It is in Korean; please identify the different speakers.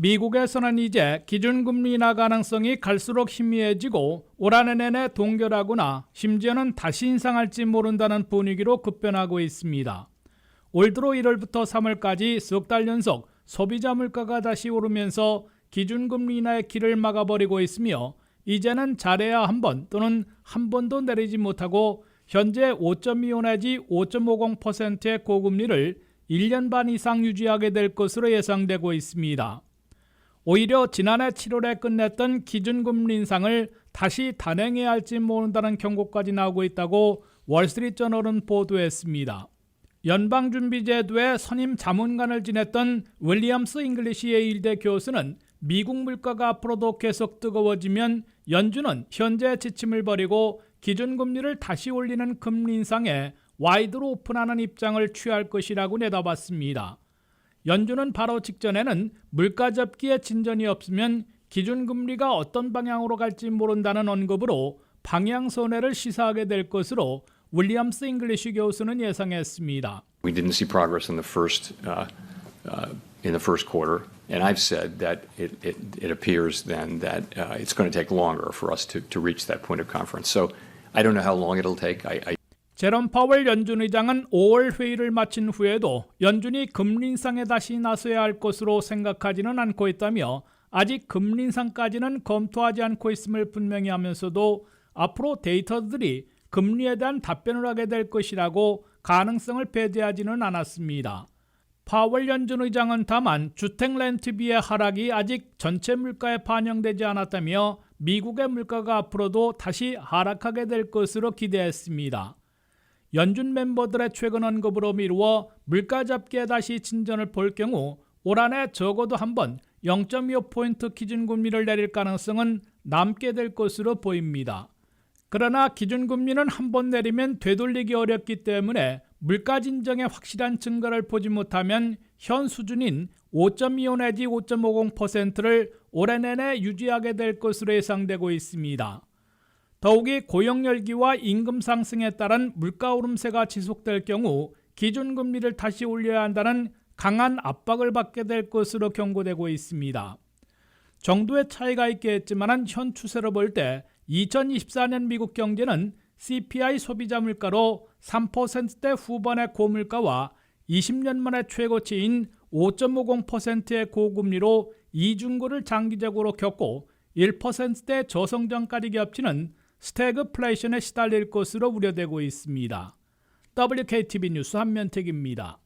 Speaker 1: 미국에서는 이제 기준금리 인하 가능성이 갈수록 희미해지고 올 한해 내내 동결하거나 심지어는 다시 인상할지 모른다는 분위기로 급변하고 있습니다. 올 들어 1월부터 3월까지 석 달 연속 소비자 물가가 다시 오르면서 기준금리 인하의 길을 막아버리고 있으며 이제는 잘해야 한 번 또는 한 번도 내리지 못하고 현재 5.25 내지 5.50%의 고금리를 1년 반 이상 유지하게 될 것으로 예상되고 있습니다. 오히려 지난해 7월에 끝냈던 기준금리 인상을 다시 단행해야 할지 모른다는 경고까지 나오고 있다고 월스트리트저널은 보도했습니다. 연방준비제도의 선임 자문관을 지냈던 윌리엄스 잉글리시 예일대 교수는 미국 물가가 앞으로도 계속 뜨거워지면 연준은 현재 지침을 버리고 기준금리를 다시 올리는 금리 인상에 와이드로 오픈하는 입장을 취할 것이라고 내다봤습니다. 연준은 바로 직전에는 물가 잡기에 진전이 없으면 기준금리가 어떤 방향으로 갈지 모른다는 언급으로 방향 선회를 시사하게 될 것으로 윌리엄스 잉글리시 교수는 예상했습니다.
Speaker 2: We didn't see progress in the first uh, uh, in the first quarter, and I've said that it, it, it appears then that uh, it's going to take longer for us to, to reach that point of conference. So I don't know how long it'll take. I, I
Speaker 1: 제롬 파월 연준 의장은 5월 회의를 마친 후에도 연준이 금리 인상에 다시 나서야 할 것으로 생각하지는 않고 있다며 아직 금리 인상까지는 검토하지 않고 있음을 분명히 하면서도 앞으로 데이터들이 금리에 대한 답변을 하게 될 것이라고 가능성을 배제하지는 않았습니다. 파월 연준 의장은 다만 주택 렌트비의 하락이 아직 전체 물가에 반영되지 않았다며 미국의 물가가 앞으로도 다시 하락하게 될 것으로 기대했습니다. 연준 멤버들의 최근 언급으로 미루어 물가 잡기에 다시 진전을 볼 경우 올 한해 적어도 한 번 0.25포인트 기준금리를 내릴 가능성은 남게 될 것으로 보입니다. 그러나 기준금리는 한 번 내리면 되돌리기 어렵기 때문에 물가 진정의 확실한 증거를 보지 못하면 현 수준인 5.25 내지 5.50%를 올해 내내 유지하게 될 것으로 예상되고 있습니다. 더욱이 고용 열기와 임금 상승에 따른 물가 오름세가 지속될 경우 기준금리를 다시 올려야 한다는 강한 압박을 받게 될 것으로 경고되고 있습니다. 정도의 차이가 있겠지만 현 추세로 볼 때 2024년 미국 경제는 CPI 소비자 물가로 3%대 후반의 고물가와 20년 만에 최고치인 5.50%의 고금리로 이중고를 장기적으로 겪고 1%대 저성장까지 겹치는 스태그플레이션에 시달릴 것으로 우려되고 있습니다. WKTV 뉴스 한면택입니다.